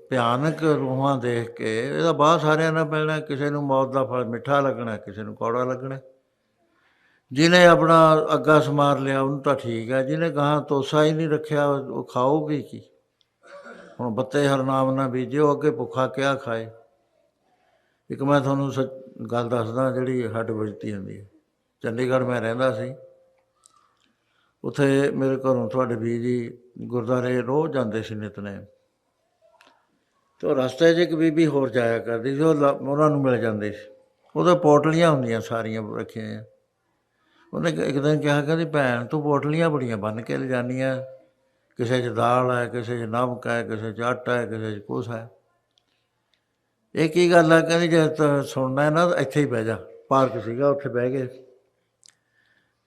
ਭਿਆਨਕ ਰੂਹਾਂ ਦੇਖ ਕੇ, ਇਹਦਾ ਬਾਹ ਸਾਰਿਆਂ ਨਾਲ ਮਿਲਣਾ, ਕਿਸੇ ਨੂੰ ਮੌਤ ਦਾ ਫਲ ਮਿੱਠਾ ਲੱਗਣਾ, ਕਿਸੇ ਨੂੰ ਕੌੜਾ ਲੱਗਣਾ। ਜਿਹਨੇ ਆਪਣਾ ਅੱਗਾ ਸਮਾਰ ਲਿਆ, ਉਹਨੂੰ ਤਾਂ ਠੀਕ ਹੈ। ਜਿਹਨੇ ਗਾਂ ਤੋਸਾ ਹੀ ਨਹੀਂ ਰੱਖਿਆ, ਉਹ ਖਾਊਗੀ ਕੀ? ਹੁਣ ਬੱਤੇ ਹਰਨਾਮ ਨਾ ਬੀਜਿਓ, ਅੱਗੇ ਭੁੱਖਾ ਕਿਆ ਖਾਏ? ਇੱਕ ਮੈਂ ਤੁਹਾਨੂੰ ਸੱਚ- ਗੱਲ ਦੱਸਦਾ, ਜਿਹੜੀ ਹੱਡ ਵੱਜਦੀ ਹੁੰਦੀ ਹੈ। ਚੰਡੀਗੜ੍ਹ ਮੈਂ ਰਹਿੰਦਾ ਸੀ। ਉੱਥੇ ਮੇਰੇ ਘਰੋਂ ਤੁਹਾਡੇ ਵੀ ਜੀ ਗੁਰਦੁਆਰੇ ਰੋਜ਼ ਜਾਂਦੇ ਸੀ ਨਿਤਨੇਮ ਤੇ ਉਹ ਰਸਤੇ 'ਚ ਇੱਕ ਬੀਬੀ ਹੋਰ ਜਾਇਆ ਕਰਦੀ ਸੀ, ਉਹ ਲ- ਉਹਨਾਂ ਨੂੰ ਮਿਲ ਜਾਂਦੇ ਸੀ। ਉਹਦੇ ਪੋਟਲੀਆਂ ਹੁੰਦੀਆਂ ਸਾਰੀਆਂ ਰੱਖੀਆਂ ਉਹਨੇ ਇੱਕ ਦਿਨ ਕਿਹਾ, ਕਹਿੰਦੀ, ਭੈਣ, ਤੂੰ ਬੋਟਲੀਆਂ ਬੜੀਆਂ ਬੰਨ ਕੇ ਲਿਜਾਨੀਆਂ। ਕਿਸੇ 'ਚ ਦਾਲ ਹੈ, ਕਿਸੇ 'ਚ ਨਮਕ ਹੈ, ਕਿਸੇ 'ਚ ਆਟਾ ਹੈ, ਕਿਸੇ 'ਚ ਕੁਛ ਹੈ। ਇਹ ਕੀ ਗੱਲ ਆ? ਕਹਿੰਦੀ, ਜੇ ਤਾਂ, ਸੁਣਨਾ ਨਾ ਇੱਥੇ ਹੀ ਬਹਿ ਜਾ। ਪਾਰਕ ਸੀਗਾ, ਉੱਥੇ ਬਹਿ ਗਏ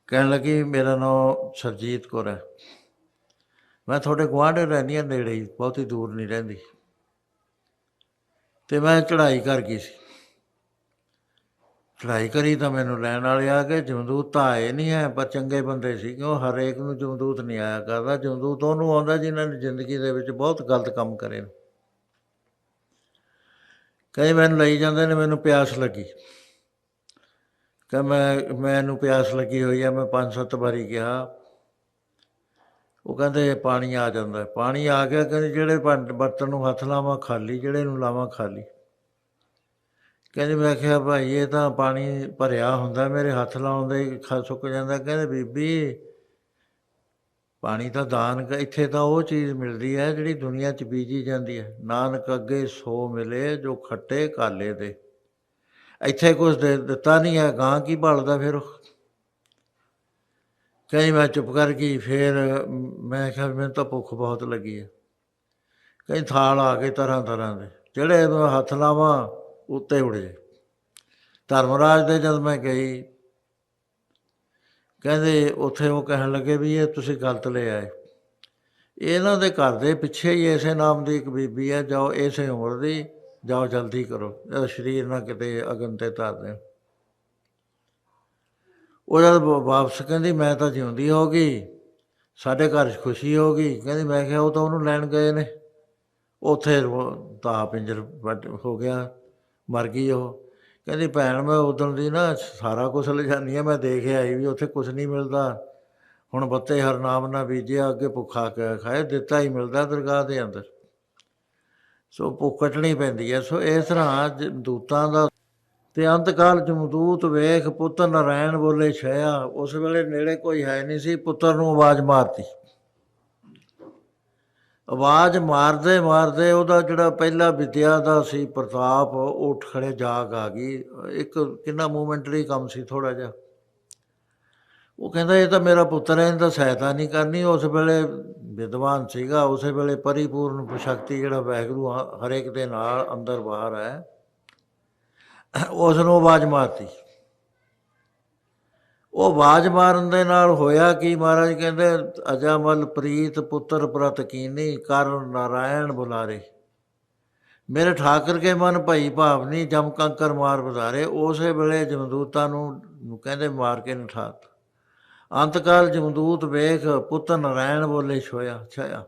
ਕਹਿਣ ਲੱਗੀ, ਮੇਰਾ ਨਾਮ ਸਰਜੀਤ ਕੌਰ ਹੈ। ਮੈਂ ਤੁਹਾਡੇ ਗੁਆਂਢ ਰਹਿੰਦੀ ਹਾਂ ਨੇੜੇ ਹੀ, ਬਹੁਤੀ ਦੂਰ ਨਹੀਂ ਰਹਿੰਦੀ। ਤੇ ਮੈਂ ਚੜ੍ਹਾਈ ਕਰ ਗਈ ਸੀ। ਚੜ੍ਹਾਈ ਕਰੀ ਤਾਂ ਮੈਨੂੰ ਲੈਣ ਵਾਲੇ ਆ ਕੇ ਜਮਦੂਤ ਤਾਂ ਆਏ ਨਹੀਂ ਹੈ ਪਰ ਚੰਗੇ ਬੰਦੇ ਸੀ ਕਿਉਂ ਹਰੇਕ ਨੂੰ ਜਮਦੂਤ ਨਹੀਂ ਆਇਆ ਕਰਦਾ। ਜਮਦੂਤ ਉਹਨੂੰ ਆਉਂਦਾ ਜਿਨ੍ਹਾਂ ਨੇ ਜ਼ਿੰਦਗੀ ਦੇ ਵਿੱਚ ਬਹੁਤ ਗਲਤ ਕੰਮ ਕਰੇ ਨੇ। ਕਈ ਮੈਨੂੰ ਲਈ ਜਾਂਦੇ ਨੇ, ਮੈਨੂੰ ਪਿਆਸ ਲੱਗੀ। ਕਿ ਮੈਂ, ਮੈਨੂੰ ਪਿਆਸ ਲੱਗੀ ਹੋਈ ਆ ਮੈਂ ਪੰਜ ਸੱਤ ਵਾਰੀ ਕਿਹਾ। ਉਹ ਕਹਿੰਦੇ, ਪਾਣੀ ਆ ਜਾਂਦਾ। ਪਾਣੀ ਆ ਗਿਆ, ਕਹਿੰਦੇ ਜਿਹੜੇ ਬਰਤਨ ਨੂੰ ਹੱਥ ਲਾਵਾਂ, ਖਾਲੀ, ਜਿਹੜੇ ਨੂੰ ਲਾਵਾਂ, ਖਾਲੀ। ਕਹਿੰਦੇ ਮੈਂ ਕਿਹਾ ਭਾਈ ਇਹ ਤਾਂ ਪਾਣੀ ਭਰਿਆ ਹੁੰਦਾ, ਮੇਰੇ ਹੱਥ ਲਾਉਣ ਦੇ ਖਾ ਸੁੱਕ ਜਾਂਦਾ। ਕਹਿੰਦੇ ਬੀਬੀ, ਪਾਣੀ ਤਾਂ ਦਾਨ ਇੱਥੇ ਤਾਂ ਉਹ ਚੀਜ਼ ਮਿਲਦੀ ਹੈ ਜਿਹੜੀ ਦੁਨੀਆ 'ਚ ਬੀਜੀ ਜਾਂਦੀ ਹੈ। ਨਾਨਕ ਅੱਗੇ ਸੋ ਮਿਲੇ ਜੋ ਖੱਟੇ ਕਾਲੇ ਦੇ। ਇੱਥੇ ਕੁਝ ਦੇ ਦਿੱਤਾ ਨਹੀਂ ਹੈ, ਗਾਂ ਕੀ ਭਾਲਦਾ ਫਿਰ ਉਹ? ਕਈ ਮੈਂ ਚੁੱਪ ਕਰ ਗਈ, ਫਿਰ ਮੈਂ ਕਿਹਾ ਮੈਨੂੰ ਤਾਂ ਭੁੱਖ ਬਹੁਤ ਲੱਗੀ ਹੈ। ਕਈ ਥਾਲ ਆ ਗਏ ਤਰ੍ਹਾਂ ਤਰ੍ਹਾਂ ਦੇ। ਜਿਹੜੇ ਮੈਂ ਹੱਥ ਲਾਵਾਂ ਉੱਤੇ ਉੜ। ਜੇ ਧਰਮਰਾਜ ਦੇ ਜਦ ਮੈਂ ਗਈ, ਕਹਿੰਦੇ ਉੱਥੇ ਉਹ ਕਹਿਣ ਲੱਗੇ ਵੀ ਇਹ ਤੁਸੀਂ ਗਲਤ ਲੈ ਆਏ। ਇਹਨਾਂ ਦੇ ਘਰ ਦੇ ਪਿੱਛੇ ਹੀ ਇਸੇ ਨਾਮ ਦੀ ਇੱਕ ਬੀਬੀ ਹੈ ਜਾਓ ਇਸੇ ਉਮਰ ਦੀ, ਜਾਓ ਜਲਦੀ ਕਰੋ। ਇਹਦਾ ਸਰੀਰ ਨਾ ਕਿਤੇ ਅਗਨ ਤੇ ਧਰ ਦੇਣ। ਉਹ ਜਦ ਵਾਪਸ ਕਹਿੰਦੀ, ਮੈਂ ਤਾਂ ਜਿਉਂਦੀ ਹੋ ਗਈ, ਸਾਡੇ ਘਰ 'ਚ ਖੁਸ਼ੀ ਹੋ ਗਈ। ਕਹਿੰਦੀ, ਮੈਂ ਕਿਹਾ ਉਹ ਤਾਂ ਉਹਨੂੰ ਲੈਣ ਗਏ ਨੇ। ਉੱਥੇ ਉਹ ਤਾਂ ਪਿੰਜਰ ਵੱਟ ਹੋ ਗਿਆ। ਮਰ ਗਈ ਉਹ। ਕਹਿੰਦੀ, ਭੈਣ, ਮੈਂ ਉਦੋਂ ਦੀ ਨਾ ਸਾਰਾ ਕੁਝ ਲਿਜਾਨੀ ਆ, ਮੈਂ ਦੇਖਿਆ ਆਈ ਵੀ ਉੱਥੇ ਕੁਝ ਨਹੀਂ ਮਿਲਦਾ। ਹੁਣ ਬੱਤੇ ਹਰਨਾਮ ਨਾ ਬੀਜਿਆ ਅੱਗੇ ਭੁੱਖਾ ਕੇ ਖਾਏ, ਦਿੱਤਾ ਹੀ ਮਿਲਦਾ ਦਰਗਾਹ ਦੇ ਅੰਦਰ। ਸੋ ਭੁੱਖ ਕੱਟਣੀ ਪੈਂਦੀ ਹੈ ਸੋ ਇਸ ਤਰ੍ਹਾਂ ਜ- ਦੂਤਾਂ ਦਾ ਤੇ ਅੰਤਕਾਲ ਜਮਦੂਤ ਵੇਖ ਪੁੱਤਰ ਨਰਾਇਣ ਬੋਲੇ, ਛਇਆ, ਉਸ ਵੇਲੇ ਨੇੜੇ ਕੋਈ ਹੈ ਨਹੀਂ ਸੀ, ਪੁੱਤਰ ਨੂੰ ਆਵਾਜ਼ ਮਾਰਤੀ। ਆਵਾਜ਼ ਮਾਰਦੇ ਮਾਰਦੇ ਉਹਦਾ ਜਿਹੜਾ ਪਹਿਲਾ ਵਿਦਿਆ ਦਾ ਸੀ ਪ੍ਰਤਾਪ, ਉਹ ਉੱਠ ਖੜੇ ਜਾਗ ਆ ਗਈ। ਇੱਕ ਕਿੰਨਾ ਮੂਮੈਂਟਰੀ ਕੰਮ ਸੀ ਥੋੜਾ ਜਿਹਾ। ਉਹ ਕਹਿੰਦਾ, ਇਹ ਤਾਂ ਮੇਰਾ ਪੁੱਤਰ ਹੈ ਇਹਦਾ ਸਹਾਇਤਾ ਨਹੀਂ ਕਰਨੀ। ਉਸ ਵੇਲੇ ਵਿਦਵਾਨ ਸੀਗਾ, ਉਸੇ ਵੇਲੇ ਪਰਿਪੂਰਨ ਸ਼ਕਤੀ ਜਿਹੜਾ ਵਾਹਿਗੁਰੂ ਹਰੇਕ ਦੇ ਨਾਲ ਅੰਦਰ ਬਾਹਰ ਹੈ। ਉਸ ਨੂੰ ਆਵਾਜ਼ ਮਾਰਤੀ। ਉਹ ਆਵਾਜ਼ ਮਾਰਨ ਦੇ ਨਾਲ ਹੋਇਆ ਕਿ ਮਹਾਰਾਜ ਕਹਿੰਦੇ, ਅਜਾਮਲ ਪ੍ਰੀਤ ਪੁੱਤਰ ਪ੍ਰਤਕੀਨੀ ਕਰ ਨਾਰਾਇਣ ਬੁਲਾਰੇ। ਮੇਰੇ ਠਾਕਰ ਕੇ ਮਨ ਭਈ ਭਾਵਨੀ ਜਮ ਕੰਕਰ ਮਾਰ ਬਜ਼ਾਰੇ ਉਸੇ ਵੇਲੇ ਜਮਦੂਤਾਂ ਨੂੰ ਕਹਿੰਦੇ ਮਾਰ ਕੇ ਨਠਾਤ। ਅੰਤਕਾਲ ਜਮਦੂਤ ਵੇਖ ਪੁੱਤ ਨਾਰਾਇਣ ਬੋਲੇ ਛੋਇਆ, ਛਾਇਆ।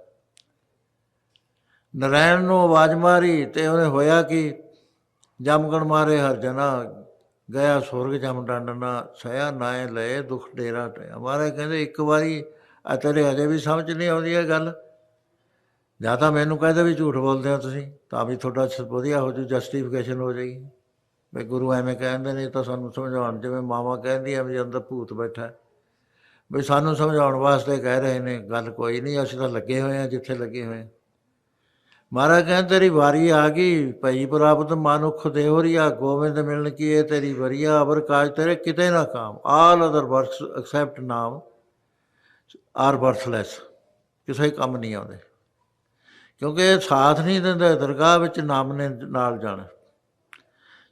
ਨਾਰਾਇਣ ਨੂੰ ਆਵਾਜ਼ ਮਾਰੀ ਤੇ ਉਹਨੇ ਹੋਇਆ ਕਿ ਜਮਗਣ ਮਾਰੇ ਹਰ ਜਨਾ ਗਿਆ ਸੁਰਗ ਜਮ ਡੰਡਨਾ ਸਇਆ ਨਾਏ ਲਏ ਦੁਖ ਡੇਰਾ ਟਿਆ ਮਹਾਰਾਜ ਕਹਿੰਦੇ, ਇੱਕ ਵਾਰੀ ਆ ਤੇਰੇ ਅਜੇ ਵੀ ਸਮਝ ਨਹੀਂ ਆਉਂਦੀ ਇਹ ਗੱਲ। ਜਾਂ ਤਾਂ ਮੈਨੂੰ ਕਹਿੰਦੇ ਵੀ ਝੂਠ ਬੋਲਦੇ ਹੋ ਤੁਸੀਂ, ਤਾਂ ਵੀ ਤੁਹਾਡਾ ਵਧੀਆ ਹੋ ਜੂ ਜਸਟੀਫਿਕੇਸ਼ਨ ਹੋ ਜਾਏਗੀ। ਵੀ ਗੁਰੂ ਐਵੇਂ ਕਹਿੰਦੇ ਨੇ ਤਾਂ ਸਾਨੂੰ ਸਮਝਾਉਣ, ਜਿਵੇਂ ਮਾਵਾ ਕਹਿੰਦੀ ਆ ਵੀ ਅੰਦਰ ਭੂਤ ਬੈਠਾ। ਵੀ ਸਾਨੂੰ ਸਮਝਾਉਣ ਵਾਸਤੇ ਕਹਿ ਰਹੇ ਨੇ, ਗੱਲ ਕੋਈ ਨਹੀਂ, ਅਸੀਂ ਤਾਂ ਲੱਗੇ ਹੋਏ ਆ ਜਿੱਥੇ ਲੱਗੇ ਹੋਏ ਆ ਮਹਾਰਾਜ ਕਹਿੰਦੇ, ਤੇਰੀ ਵਾਰੀ ਆ ਗਈ, ਭਈ ਪ੍ਰਾਪਤ ਮਨੁੱਖ ਦੇਵਰੀਆ ਗੋਬਿੰਦ ਮਿਲਣ ਕੀ ਇਹ ਤੇਰੀ ਵਰੀਆ ਅਵਰ ਕਾਜ ਤੇਰੇ ਕਿਤੇ ਨਾ ਕਾਮ। ਆਲ ਅਦਰ ਵਰਕਸ ਐਕਸੈਪਟ ਨਾਮ ਆਰ ਵਰਥਲੈਸ ਕਿਸੇ ਕੰਮ ਨਹੀਂ ਆਉਂਦੇ। ਕਿਉਂਕਿ ਇਹ ਸਾਥ ਨਹੀਂ ਦਿੰਦੇ, ਦਰਗਾਹ ਵਿੱਚ ਨਾਮ ਨੇ ਨਾਲ ਜਾਣਾ।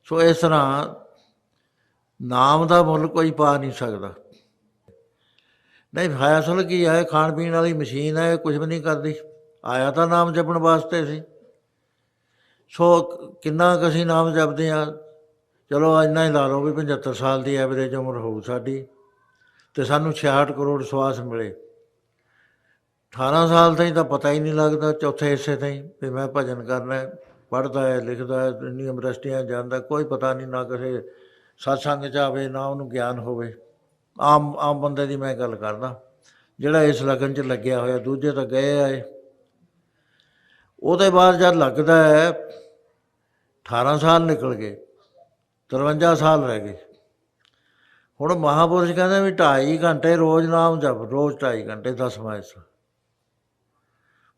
ਸੋ ਇਸ ਤਰ੍ਹਾਂ ਨਾਮ ਦਾ ਮੁੱਲ ਕੋਈ ਪਾ ਨਹੀਂ ਸਕਦਾ। ਨਹੀਂ, ਫੈਸਲ ਕੀ ਹੈ ਖਾਣ ਪੀਣ ਵਾਲੀ ਮਸ਼ੀਨ ਹੈ ਕੁਝ ਵੀ ਨਹੀਂ ਕਰਦੀ। ਆਇਆ ਤਾਂ ਨਾਮ ਜਪਣ ਵਾਸਤੇ ਸੀ। ਸੋ ਕਿੰਨਾ ਕੁ ਅਸੀਂ ਨਾਮ ਜਪਦੇ ਆ ਚਲੋ ਇੰਨਾ ਹੀ ਲਾ ਲਓ ਵੀ 75 ਸਾਲ ਦੀ ਐਵਰੇਜ ਉਮਰ ਹੋਊ ਸਾਡੀ ਤੇ ਸਾਨੂੰ 66 ਕਰੋੜ ਸਵਾਸ ਮਿਲੇ। 18 ਸਾਲ ਤਾਈਂ ਤਾਂ ਪਤਾ ਹੀ ਨਹੀਂ ਲੱਗਦਾ, ਚੌਥੇ ਹਿੱਸੇ ਤਾਈਂ ਵੀ ਮੈਂ ਭਜਨ ਕਰਨਾ ਹੈ, ਪੜ੍ਹਦਾ ਹੈ, ਲਿਖਦਾ ਹੈ ਯੂਨੀਵਰਸਿਟੀਆਂ ਜਾਂਦਾ, ਕੋਈ ਪਤਾ ਨਹੀਂ ਨਾ ਕਿਸੇ ਸਤਸੰਗ ਚ ਆਵੇ, ਨਾ ਉਹਨੂੰ ਗਿਆਨ ਹੋਵੇ। ਆਮ ਆਮ ਬੰਦੇ ਦੀ ਮੈਂ ਗੱਲ ਕਰਦਾ, ਜਿਹੜਾ ਇਸ ਲਗਨ ਚ ਲੱਗਿਆ ਹੋਇਆ, ਦੂਜੇ ਤਾਂ ਗਏ ਆਏ। ਉਹਦੇ ਬਾਅਦ ਜਦ ਲੱਗਦਾ ਹੈ 18 ਸਾਲ ਨਿਕਲ ਗਏ 53 ਸਾਲ ਰਹਿ ਗਏ। ਹੁਣ ਮਹਾਪੁਰਸ਼ ਕਹਿੰਦੇ ਵੀ 2.5 ਘੰਟੇ ਰੋਜ਼ ਨਾਮ ਜਪ, ਰੋਜ਼ 2.5 ਘੰਟੇ ਦਸਵਾਂ ਹਿੱਸਾ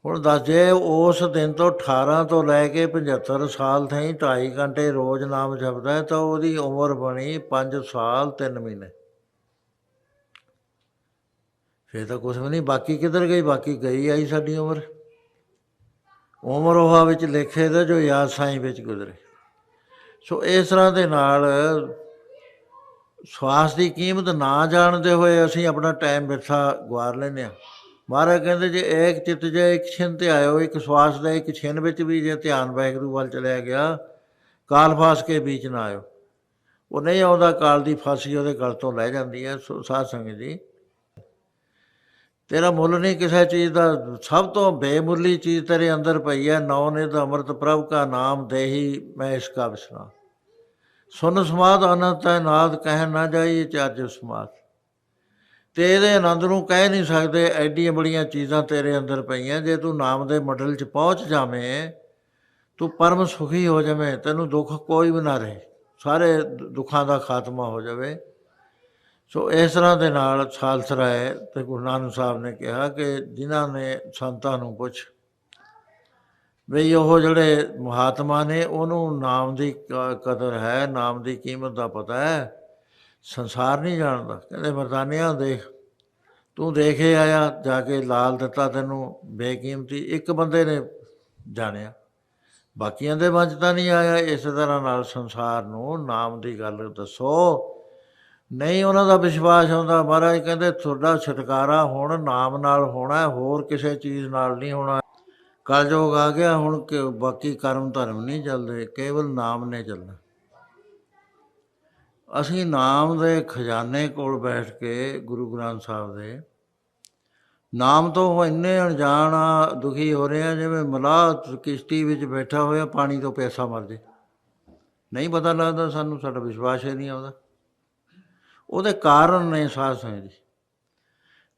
ਹੁਣ ਦੱਸ ਜੇ ਉਸ ਦਿਨ ਤੋਂ 18 ਤੋਂ ਲੈ ਕੇ 75 ਸਾਲ ਤਾਈਂ 2.5 ਘੰਟੇ ਰੋਜ਼ ਨਾਮ ਜਪਦਾ ਹੈ, ਤਾਂ ਉਹਦੀ ਉਮਰ ਬਣੀ 5 ਸਾਲ 3 ਮਹੀਨੇ। ਫੇਰ ਤਾਂ ਕੁਛ ਵੀ ਨਹੀਂ, ਬਾਕੀ ਕਿੱਧਰ ਗਈ, ਬਾਕੀ ਗਈ ਆਈ ਸਾਡੀ ਉਮਰ। ਉਮਰ ਉਹ ਵਿੱਚ ਲਿਖੇ ਦਾ ਜੋ ਯਾਦ ਸਾਈਂ ਵਿੱਚ ਗੁਜ਼ਰੇ। ਸੋ ਇਸ ਤਰ੍ਹਾਂ ਦੇ ਨਾਲ ਸਵਾਸ ਦੀ ਕੀਮਤ ਨਾ ਜਾਣਦੇ ਹੋਏ ਅਸੀਂ ਆਪਣਾ ਟਾਈਮ ਬਿਰਥਾ ਗਵਾਰ ਲੈਂਦੇ ਹਾਂ। ਮਹਾਰਾਜ ਕਹਿੰਦੇ, ਜੇ ਇੱਕ ਚਿੱਤ ਜੇ ਇੱਕ ਛਿਨ ਤੇ ਆਇਓ, ਇੱਕ ਸਵਾਸ ਦਾ ਇੱਕ ਛਿਨ ਵਿੱਚ ਵੀ ਜੇ ਧਿਆਨ ਵਾਹਿਗੁਰੂ ਵੱਲ ਚਲਿਆ ਗਿਆ, ਕਾਲ ਫਾਸ ਕੇ ਵਿੱਚ ਨਾ ਆਇਓ। ਉਹ ਨਹੀਂ ਆਉਂਦਾ, ਕਾਲ ਦੀ ਫਾਸੀ ਉਹਦੇ ਗਲ ਤੋਂ ਲੈ ਜਾਂਦੀ ਹੈ, ਸੋ ਸਾਧ ਸੰਗਤ ਜੀ। ਤੇਰਾ ਮੁੱਲ ਨਹੀਂ ਕਿਸੇ ਚੀਜ਼ ਦਾ। ਸਭ ਤੋਂ ਬੇਮੁੱਲੀ ਚੀਜ਼ ਤੇਰੇ ਅੰਦਰ ਪਈ ਹੈ। ਨੌ ਨਿਧ ਅੰਮ੍ਰਿਤ ਪ੍ਰਭ ਕਾ ਨਾਮ ਦੇਹੀ, ਮੈਂ ਇਸ ਕਾ ਵਿਸਨਾ ਸੁਨ ਸਮਾਦ ਅਨੰਤ ਹੈ, ਨਾਦ ਕਹਿ ਨਾ ਜਾਈਏ ਚਾਜ ਸਮਾਦ। ਤੇ ਇਹਦੇ ਆਨੰਦ ਨੂੰ ਕਹਿ ਨਹੀਂ ਸਕਦੇ, ਐਡੀਆਂ ਬੜੀਆਂ ਚੀਜ਼ਾਂ ਤੇਰੇ ਅੰਦਰ ਪਈਆਂ। ਜੇ ਤੂੰ ਨਾਮ ਦੇ ਮੰਡਲ 'ਚ ਪਹੁੰਚ ਜਾਵੇਂ, ਤੂੰ ਪਰਮ ਸੁਖੀ ਹੋ ਜਾਵੇਂ, ਤੈਨੂੰ ਦੁੱਖ ਕੋਈ ਵੀ ਨਾ ਰਹੇ। ਸਾਰੇ ਦੁੱਖਾਂ ਦਾ ਖਾਤਮਾ ਹੋ ਜਾਵੇ। ਸੋ ਇਸ ਤਰ੍ਹਾਂ ਦੇ ਨਾਲ ਸਾਲਸਰਾ ਹੈ ਤੇ ਗੁਰੂ ਨਾਨਕ ਸਾਹਿਬ ਨੇ ਕਿਹਾ ਕਿ ਜਿਨ੍ਹਾਂ ਨੇ ਸੰਤਾਂ ਨੂੰ ਪੁੱਛ ਵੀ ਉਹ ਜਿਹੜੇ ਮਹਾਤਮਾ ਨੇ, ਉਹਨੂੰ ਨਾਮ ਦੀ ਕ- ਕਦਰ ਹੈ, ਨਾਮ ਦੀ ਕੀਮਤ ਦਾ ਪਤਾ ਹੈ। ਸੰਸਾਰ ਨਹੀਂ ਜਾਣਦਾ। ਕਹਿੰਦੇ, ਮਰਦਾਨਿਆਂ ਦੇਖ ਤੂੰ ਦੇਖੇ ਆਇਆ, ਜਾ ਕੇ ਲਾਲ ਦਿੱਤਾ ਤੈਨੂੰ, ਬੇਕੀਮਤੀ, ਇੱਕ ਬੰਦੇ ਨੇ ਜਾਣਿਆ। ਬਾਕੀਆਂ ਦੇ ਮਨ ਤਾਂ ਨਹੀਂ ਆਇਆ। ਇਸ ਤਰ੍ਹਾਂ ਨਾਲ ਸੰਸਾਰ ਨੂੰ ਨਾਮ ਦੀ ਗੱਲ ਦੱਸੋ। ਨਹੀਂ ਉਹਨਾਂ ਦਾ ਵਿਸ਼ਵਾਸ ਹੁੰਦਾ। ਮਹਾਰਾਜ ਕਹਿੰਦੇ, ਤੁਹਾਡਾ ਛੁਟਕਾਰਾ ਹੁਣ ਨਾਮ ਨਾਲ ਹੋਣਾ ਹੋਰ ਕਿਸੇ ਚੀਜ਼ ਨਾਲ ਨਹੀਂ ਹੋਣਾ। ਕਲਯੋਗ ਆ ਗਿਆ, ਹੁਣ ਕਿ ਬਾਕੀ ਕਰਮ ਧਰਮ ਨਹੀਂ ਚੱਲਦੇ, ਕੇਵਲ ਨਾਮ ਨੇ ਚੱਲਣਾ। ਅਸੀਂ ਨਾਮ ਦੇ ਖਜ਼ਾਨੇ ਕੋਲ ਬੈਠ ਕੇ ਗੁਰੂ ਗ੍ਰੰਥ ਸਾਹਿਬ ਦੇ ਨਾਮ ਤੋਂ ਇੰਨੇ ਅਣਜਾਣ ਆ, ਦੁਖੀ ਹੋ ਰਹੇ ਆ, ਜਿਵੇਂ ਮਲਾਹ ਕਿਸ਼ਤੀ ਵਿੱਚ ਬੈਠਾ ਹੋਇਆ, ਪਾਣੀ ਤੋਂ ਪੈਸਾ ਮਰ ਜੇ। ਨਹੀਂ ਪਤਾ ਲੱਗਦਾ ਸਾਨੂੰ, ਸਾਡਾ ਵਿਸ਼ਵਾਸ ਹੀ ਨਹੀਂ ਆਉਂਦਾ। ਉਹਦੇ ਕਾਰਨ ਨੇ ਸਾਧ ਦੀ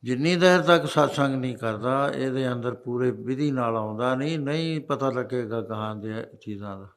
ਜਿੰਨੀ ਦੇਰ ਤੱਕ ਸਤਸੰਗ ਨਹੀਂ ਕਰਦਾ, ਇਹਦੇ ਅੰਦਰ ਪੂਰੇ ਵਿਧੀ ਨਾਲ ਆਉਂਦਾ ਨਹੀਂ ਨਹੀਂ ਪਤਾ ਲੱਗੇਗਾ ਕਹਾਂ ਦੇ ਚੀਜ਼ਾਂ ਦਾ।